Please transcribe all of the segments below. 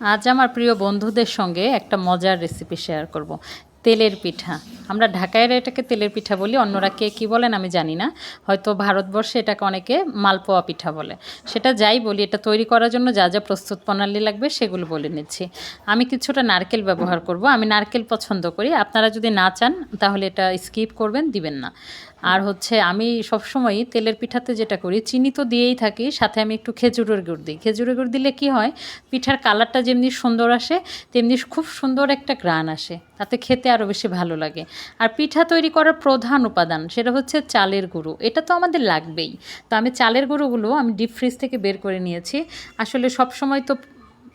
আজ আমার প্রিয় বন্ধুদের সঙ্গে একটা মজার রেসিপি শেয়ার করব। তেলের পিঠা। আমরা ঢাকায় এটাকে তেলের পিঠা বলি, অন্যরা কে কী বলেন আমি জানি না। হয়তো ভারতবর্ষে এটাকে অনেকে মালপোয়া পিঠা বলে। সেটা যাই বলি, এটা তৈরি করার জন্য যা যা প্রস্তুত প্রণালী লাগবে সেগুলো বলে নিচ্ছি। আমি কিছুটা নারকেল ব্যবহার করব। আমি নারকেল পছন্দ করি। আপনারা যদি না চান, তাহলে এটা স্কিপ করবেন, দিবেন না। আর হচ্ছে আমি সবসময়ই তেলের পিঠাতে যেটা করি, চিনি তো দিয়েই থাকি, সাথে আমি একটু খেজুরের গুড় দিই। খেজুরের গুড় দিলে কি হয়, পিঠার কালারটা যেমনি সুন্দর আসে, তেমনি খুব সুন্দর একটা গ্রান আসে, তাতে খেতে আরও বেশি ভালো লাগে। আর পিঠা তৈরি করার প্রধান উপাদান সেটা হচ্ছে চালের গুঁড়ো, এটা তো আমাদের লাগবেই। তো আমি চালের গুঁড়োগুলো আমি ডিপ ফ্রিজ থেকে বের করে নিয়েছি। আসলে সব সময় তো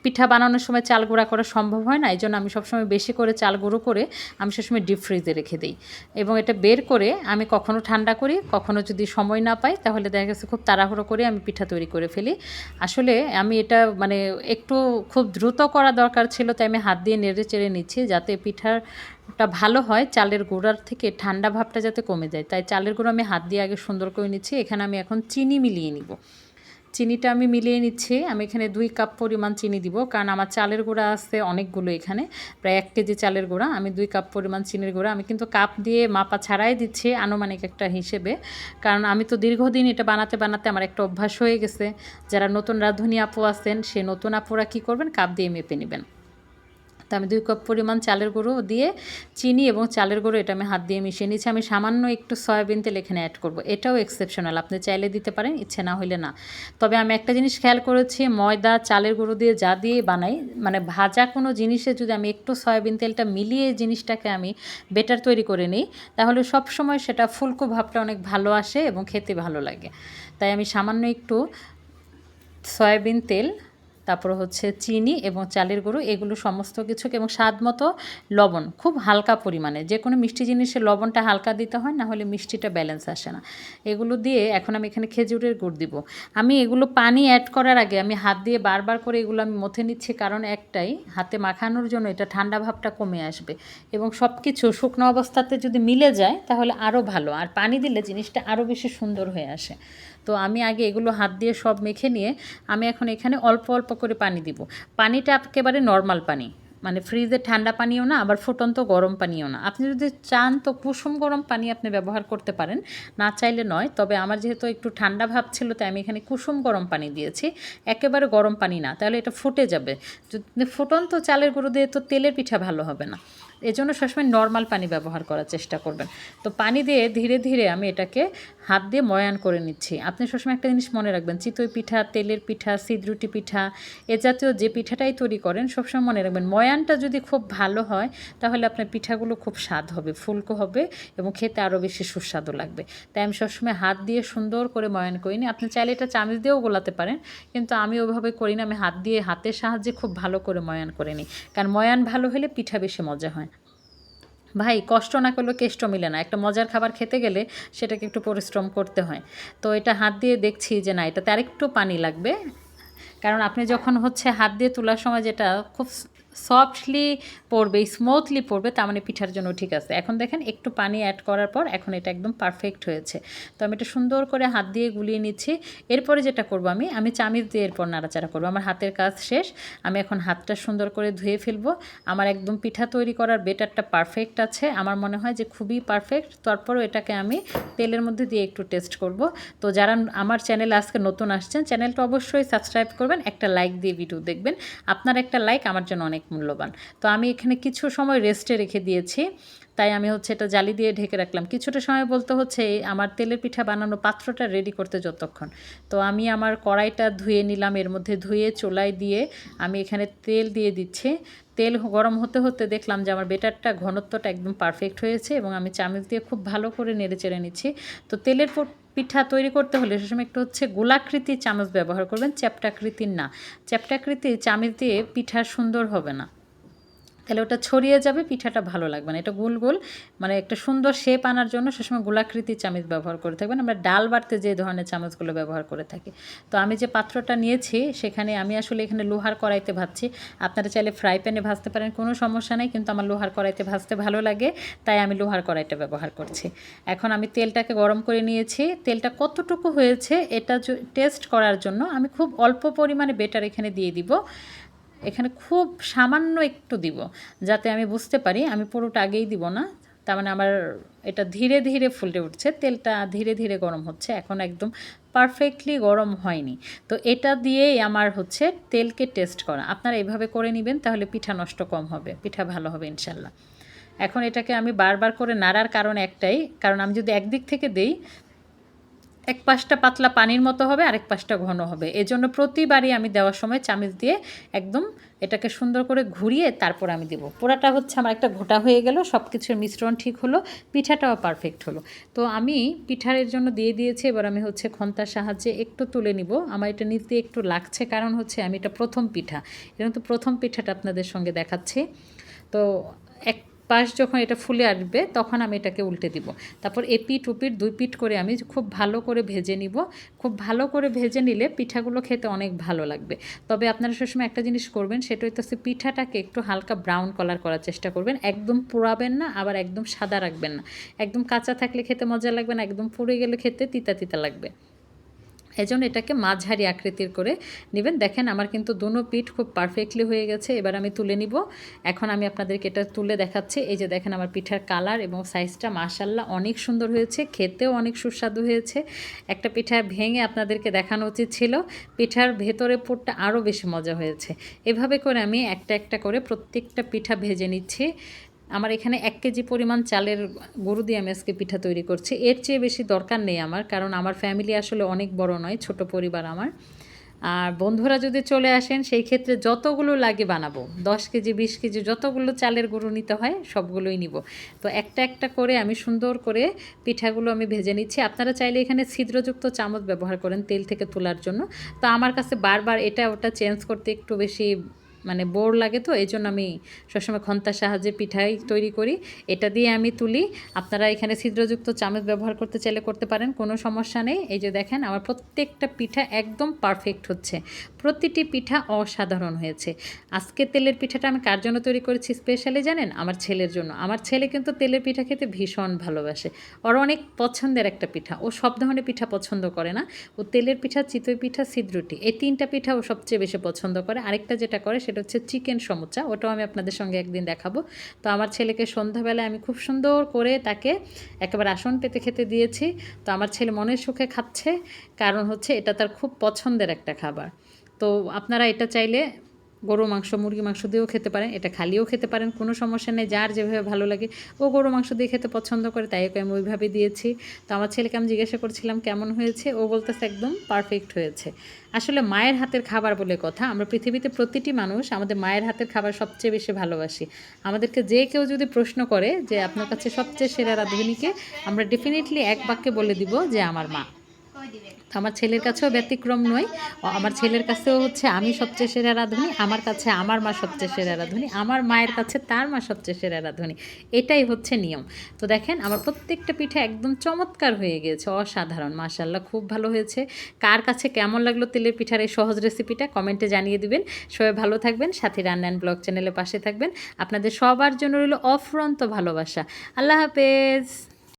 পিঠা বানানোর সময় চাল গুঁড়া করা সম্ভব হয় না এই জন্য আমি সবসময় বেশি করে চাল গুঁড়ো করে আমি সবসময় ডিপ ফ্রিজে রেখে দিই। এবং এটা বের করে আমি কখনো ঠান্ডা করি, কখনো যদি সময় না পাই, তাহলে দেখা গেছে খুব তাড়াহুড়ো করে আমি পিঠা তৈরি করে ফেলি। আসলে আমি এটা মানে একটু খুব দ্রুত করা দরকার ছিল, তাই আমি হাত দিয়ে নেড়ে চেড়ে নিচ্ছি যাতে পিঠাটা ভালো হয়, চালের গুঁড়ার থেকে ঠান্ডা ভাবটা যাতে কমে যায়। তাই চালের গুঁড়ো আমি হাত দিয়ে আগে সুন্দর করে নিচ্ছি, এখানে আমি এখন চিনি মিলিয়ে নিব। চিনিটা আমি মিলিয়ে নিচ্ছি। আমি এখানে দুই কাপ পরিমাণ চিনি দিব, কারণ আমার চালের গুঁড়া আছে অনেকগুলো এখানে, প্রায় এক কেজি চালের গুঁড়া। আমি দুই কাপ পরিমাণ চিনির গুঁড়া। আমি কিন্তু কাপ দিয়ে মাপা ছাড়াই দিচ্ছি আনুমানিক একটা হিসেবে, কারণ আমি তো দীর্ঘদিন এটা বানাতে বানাতে আমার একটা অভ্যাস হয়ে গেছে। যারা নতুন রাঁধুনি আপু আছেন, সে নতুন আপুরা কি করবেন? কাপ দিয়ে মেপে নেবেন। তো আমি দুই কাপ পরিমাণ চালের গুঁড়ো দিয়ে চিনি এবং চালের গুঁড়ো এটা আমি হাত দিয়ে মিশিয়ে নিচ্ছি। আমি সামান্য একটু সয়াবিন তেল এখানে অ্যাড করব। এটাও এক্সেপশনাল আপনি চাইলে দিতে পারেন, ইচ্ছে না হলে না। তবে আমি একটা জিনিস খেয়াল করেছি, ময়দা, চালের গুঁড়ো দিয়ে যা দিয়ে বানাই মানে ভাজা কোনো জিনিসে যদি আমি একটু সয়াবিন তেলটা মিলিয়ে জিনিসটাকে আমি বেটার তৈরি করে নিই, তাহলে সব সময় সেটা ফুলকো ভাবটা অনেক ভালো আসে এবং খেতে ভালো লাগে। তাই আমি সামান্য একটু সয়াবিন তেল তারপর হচ্ছে চিনি এবং চালের গুঁড়ো, এগুলো সমস্ত কিছুকে এবং স্বাদ মতো লবণ, খুব হালকা পরিমাণে। যে কোনো মিষ্টি জিনিসে লবণটা হালকা দিতে হয়, না হলে মিষ্টিটা ব্যালেন্স আসে না। এগুলো দিয়ে এখন আমি এখানে খেজুরের গুড় দিব। আমি এগুলো পানি অ্যাড করার আগে আমি হাত দিয়ে বারবার করে এগুলো আমি মথে নিচ্ছি, কারণ একটাই, হাতে মাখানোর জন্য এটা ঠান্ডা ভাবটা কমে আসবে। এবং সব কিছু শুকনো অবস্থাতে যদি মিলে যায়, তাহলে আরও ভালো। আর পানি দিলে জিনিসটা আরও বেশি সুন্দর হয়ে আসে। তো আমি আগে এগুলো হাত দিয়ে সব মেখে নিয়ে আমি এখন এখানে অল্প অল্প করে পানি দিব। পানিটা একেবারে নর্মাল পানি। মানে ফ্রিজে ঠান্ডা পানিও না, আবার ফুটন্ত গরম পানিও না। আপনি যদি চান তো কুসুম গরম পানি আপনি ব্যবহার করতে পারেন। না চাইলে নয়, তবে আমার যেহেতু একটু ঠান্ডা ভাব ছিল, তাই আমি এখানে কুসুম গরম পানি দিয়েছি। একেবারে গরম পানি না, তাহলে এটা ফুটে যাবে। যদি ফুটন্ত চালের গুঁড়ো দিয়ে তো তেলের পিঠা ভালো হবে না। এজন্য সবসময় নর্মাল পানি ব্যবহার করার চেষ্টা করবেন। তো পানি দিয়ে ধীরে ধীরে আমি এটাকে হাত দিয়ে ময়ান করে নিচ্ছি। আপনি সবসময় একটা জিনিস মনে রাখবেন, চিতই পিঠা, তেলের পিঠা সিদ্রুটি পিঠা, এ জাতীয় যে পিঠাটাই তৈরি করেন, সবসময় মনে রাখবেন ময়ানটা যদি খুব ভালো হয়, তাহলে আপনার পিঠাগুলো খুব স্বাদ হবে, ফুলকো হবে এবং খেতে আরও বেশি সুস্বাদু লাগবে। তাই আমি সবসময় হাত দিয়ে সুন্দর করে ময়ান করি নি। আপনি চাইলে এটা চামচ দিয়েও গোলাতে পারেন, কিন্তু আমি ওইভাবে করি না। আমি হাত দিয়ে, হাতের সাহায্যে খুব ভালো করে ময়ান করে নিই। কারণ ময়ান ভালো হলে পিঠা বেশি মজা হয়। ভাই, কষ্ট না করলে কেষ্ট মিলে না। একটা মজার খাবার খেতে গেলে সেটাকে একটু পরিশ্রম করতে হয়। তো এটা হাত দিয়ে দেখছি যে না, এটাতে আরেকটু পানি লাগবে। কারণ আপনি যখন হচ্ছে হাত দিয়ে তোলার সময় যেটা খুব সফটলি পড়বে স্মুথলি পড়বে, তার মানে পিঠার জন্য ঠিক আছে। এখন দেখেন একটু পানি অ্যাড করার পর এখন এটা একদম পারফেক্ট হয়েছে। তো আমি এটা সুন্দর করে হাত দিয়ে গুলিয়ে নিচ্ছি। এরপরে যেটা করব আমি আমি চামিচ দিয়ে এরপর নাড়াচাড়া করব। আমার হাতের কাজ শেষ। আমি এখন হাতটা সুন্দর করে ধুয়ে ফেলব। আমার একদম পিঠা তৈরি করার বেটারটা পারফেক্ট আছে। আমার মনে হয় যে খুবই পারফেক্ট তারপরও এটাকে আমি তেলের মধ্যে দিয়ে একটু টেস্ট করব। তো যারা আমার চ্যানেলে আজকে নতুন আসছেন চ্যানেলটা অবশ্যই সাবস্ক্রাইব করবেন, একটা লাইক দিয়ে ভিডিও দেখবেন। আপনার একটা লাইক আমার জন্য অনেক মূল্যবান। তো আমি এখানে কিছু সময় রেস্টে রেখে দিয়েছি। তাই আমি হচ্ছে এটা জালি দিয়ে ঢেকে রাখলাম। কিছুটা সময় বলতে হচ্ছে আমার তেলের পিঠা বানানো পাত্রটা রেডি করতে যতক্ষণ। তো আমি আমার কড়াইটা ধুয়ে নিলাম, এর মধ্যে ধুয়ে চোলাই দিয়ে আমি এখানে তেল দিয়ে দিচ্ছি। তেল গরম হতে হতে দেখলাম যে আমার বেটারটা ঘনত্বটা একদম পারফেক্ট হয়েছে এবং আমি চামচ দিয়ে খুব ভালো করে নেড়ে চেড়ে নিচ্ছি। তো তেলের পিঠা তৈরি করতে হলে সে সময় একটু হচ্ছে গোলাকৃতির চামচ ব্যবহার করবেন, চ্যাপটাকৃতির না। চ্যাপটাকৃতির চামচ দিয়ে পিঠা সুন্দর হবে না। তাহলে ওটা ছড়িয়ে যাবে, পিঠাটা ভালো লাগবে না। এটা গোল গোল মানে একটা সুন্দর শেপ আনার জন্য সেসময় গোলাকৃতির চামচ ব্যবহার করে থাকবেন। আমরা ডাল বাড়তে যে ধরনের চামচগুলো ব্যবহার করে থাকি। তো আমি যে পাত্রটা নিয়েছি, সেখানে আমি আসলে এখানে লোহার কড়াইতে ভাজছি। আপনারা চাইলে ফ্রাই প্যানে ভাজতে পারেন, কোনো সমস্যা নেই, কিন্তু আমার লোহার কড়াইতে ভাজতে ভালো লাগে, তাই আমি লোহার কড়াইটা ব্যবহার করছি। এখন আমি তেলটাকে গরম করে নিয়েছি। তেলটা কতটুকু হয়েছে, এটা টেস্ট করার জন্য আমি খুব অল্প পরিমাণে বেটার এখানে দিয়ে দিব। এখানে খুব সামান্য একটু দিব, যাতে আমি বুঝতে পারি আমি পুরোটা আগেই দিব না। তার মানে আমার এটা ধীরে ধীরে ফুলে উঠছে, তেলটা ধীরে ধীরে গরম হচ্ছে, এখন একদম পারফেক্টলি গরম হয়নি। তো এটা দিয়েই আমার হচ্ছে তেলকে টেস্ট করা। আপনারা এইভাবে করে নেবেন তাহলে পিঠা নষ্ট কম হবে, পিঠা ভালো হবে ইনশাল্লাহ। এখন এটাকে আমি বারবার করে নাড়ার কারণ একটাই, কারণ আমি যদি একদিক থেকে দেই এক পাশটা পাতলা পানির মতো হবে, আরেক পাশটা ঘন হবে। এজন্য প্রতিবারই আমি দেওয়ার সময় চামিচ দিয়ে একদম এটাকে সুন্দর করে ঘুরিয়ে তারপর আমি দেবো। পোড়াটা হচ্ছে আমার একটা ঘোটা হয়ে গেল সব কিছুর মিশ্রণ ঠিক হলো, পিঠাটাও পারফেক্ট হলো। তো আমি পিঠার এর জন্য দিয়ে দিয়েছি, এবার আমি হচ্ছে খন্তার সাহায্যে একটু তুলে নিব। আমার এটা নিতে একটু লাগছে, কারণ হচ্ছে আমি এটা প্রথম পিঠা। এটা তো প্রথম পিঠাটা আপনাদের সঙ্গে দেখাচ্ছি। তো এক পাশ যখন এটা ফুলে আসবে, তখন আমি এটাকে উল্টে দিব। তারপর এ পিঠ পিঠ দুই পিঠ করে আমি খুব ভালো করে ভেজে নিব। খুব ভালো করে ভেজে নিলে পিঠাগুলো খেতে অনেক ভালো লাগবে। তবে আপনারা সবসময় একটা জিনিস করবেন, সেটা হচ্ছে পিঠাটাকে একটু হালকা ব্রাউন কালার করার চেষ্টা করবেন। একদম পোড়াবেন না, আবার একদম সাদা রাখবেন না। একদম কাঁচা থাকলে খেতে মজা লাগবে না, একদম পুড়ে গেলে খেতে তিতা তিতা লাগবে। এজন্য এটাকে মাঝারি আকৃতির করে নেবেন। দেখেন আমার কিন্তু দোনো পিঠ খুব পারফেক্টলি হয়ে গেছে, এবার আমি তুলে নিব। এখন আমি আপনাদেরকে এটা তুলে দেখাচ্ছি। এই যে দেখেন আমার পিঠার কালার এবং সাইজটা মাশাল্লাহ অনেক সুন্দর হয়েছে, খেতেও অনেক সুস্বাদু হয়েছে। একটা পিঠা ভেঙে আপনাদেরকে দেখানো উচিত ছিল, পিঠার ভেতরে পুরটা আরও বেশি মজা হয়েছে। এভাবে করে আমি একটা একটা করে প্রত্যেকটা পিঠা ভেজে নিচ্ছি। আমার এখানে এক কেজি পরিমাণ চালের গরু দিয়ে আমি আজকে পিঠা তৈরি করছি। এর চেয়ে বেশি দরকার নেই আমার, কারণ আমার ফ্যামিলি আসলে অনেক বড় নয়, ছোট পরিবার আমার। আর বন্ধুরা যদি চলে আসেন, সেই ক্ষেত্রে যতগুলো লাগে বানাবো। দশ কেজি, বিশ কেজি, যতগুলো চালের গরু নিতে হয়, সবগুলোই নিব। তো একটা একটা করে আমি সুন্দর করে পিঠাগুলো আমি ভেজে নিচ্ছি। আপনারা চাইলে এখানে ছিদ্রযুক্ত চামচ ব্যবহার করেন তেল থেকে তোলার জন্য। তো আমার কাছে বারবার এটা ওটা চেঞ্জ করতে একটু বেশি মানে বোর লাগে তো এই জন্য আমি সবসময় খন্তার সাহায্যে পিঠাই তৈরি করি। এটা দিয়ে আমি তুলি। আপনারা এখানে ছিদ্রযুক্ত চামচ ব্যবহার করতে চাইলে করতে পারেন, কোনো সমস্যা নেই। এই যে দেখেন, আমার প্রত্যেকটা পিঠা একদম পারফেক্ট হচ্ছে। প্রতিটি পিঠা অসাধারণ হয়েছে। আজকে তেলের পিঠাটা আমি কার জন্য তৈরি করেছি স্পেশালি জানেন? আমার ছেলের জন্য। আমার ছেলে কিন্তু তেলের পিঠা খেতে ভীষণ ভালোবাসে। ওর অনেক পছন্দের একটা পিঠা। ও সব ধরনের পিঠা পছন্দ করে না। ও তেলের পিঠা, চিতই পিঠা সিদ্রুটি এই তিনটা পিঠা ও সবচেয়ে বেশি পছন্দ করে। আরেকটা যেটা করে সেটা হচ্ছে চিকেন সমুচা, ওটাও আমি আপনাদের সঙ্গে একদিন দেখাবো। তো আমার ছেলেকে সন্ধ্যাবেলায় আমি খুব সুন্দর করে তাকে একেবারে আসন পেতে খেতে দিয়েছি। তো আমার ছেলে মনের সুখে খাচ্ছে, কারণ হচ্ছে এটা তার খুব পছন্দের একটা খাবার। তো আপনারা এটা চাইলে গরু মাংস মুরগি মাংস দিয়েও খেতে পারেন, এটা খালিও খেতে পারেন, কোনো সমস্যা নেই, যার যেভাবে ভালো লাগে। ও গরু মাংস দিয়ে খেতে পছন্দ করে, তাই ওকে আমি ওইভাবে দিয়েছি। তো আমার ছেলেকে আমি জিজ্ঞাসা করছিলাম, কেমন হয়েছে? ও বলতেছে, একদম পারফেক্ট হয়েছে। আসলে মায়ের হাতের খাবার বলে কথা, আমরা পৃথিবীতে প্রতিটি মানুষ আমাদের মায়ের হাতের খাবার সবচেয়ে বেশি ভালোবাসি। আমাদেরকে যে কেউ যদি প্রশ্ন করে যে, আপনার কাছে সবচেয়ে সেরা রাঁধুনিকে? আমরা ডেফিনেটলি এক বাক্যে বলে দিব যে, আমার মা। আমার ছেলের কাছেও ব্যতিক্রম নয়। আমার ছেলের কাছেও হচ্ছে আমি সবচেয়ে সেরা রাঁধুনি, আমার কাছে আমার মা সবচেয়ে সেরা রাঁধুনি, আমার মায়ের কাছে তার মা সবচেয়ে সেরা রাঁধুনি। এটাই হচ্ছে নিয়ম। তো দেখেন, আমার প্রত্যেকটা পিঠা একদম চমৎকার হয়ে গিয়েছে, অসাধারণ মাশাল্লাহ খুব ভালো হয়েছে। কার কাছে কেমন লাগল তেলের পিঠার এই সহজ রেসিপিটা কমেন্টে জানিয়ে দিবেন। সবাই ভালো থাকবেন, সাথে রান্না অ্যান্ড ব্লগ চ্যানেলের পাশে থাকবেন। আপনাদের সবার জন্য রইল অফুরন্ত ভালোবাসা। আল্লাহ হাফেজ।